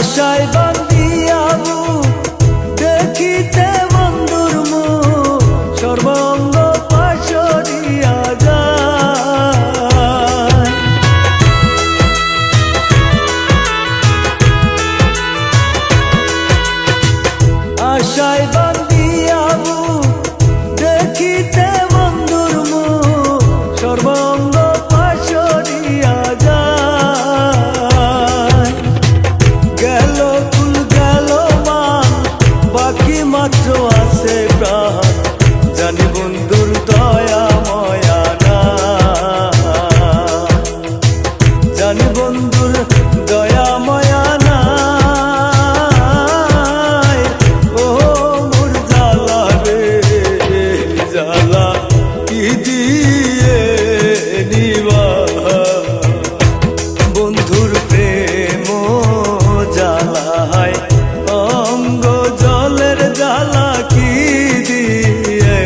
আশায় বান্দি আমু দেখিতে বন্ধুর মু সর্বাঙ্গ পাশরিয়া যায়। আশায় দিয়ে নিবা। বন্ধুর প্রেম জ্বালায় অঙ্গ জলের জ্বালা কি দিয়ে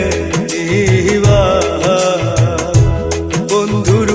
বন্ধুর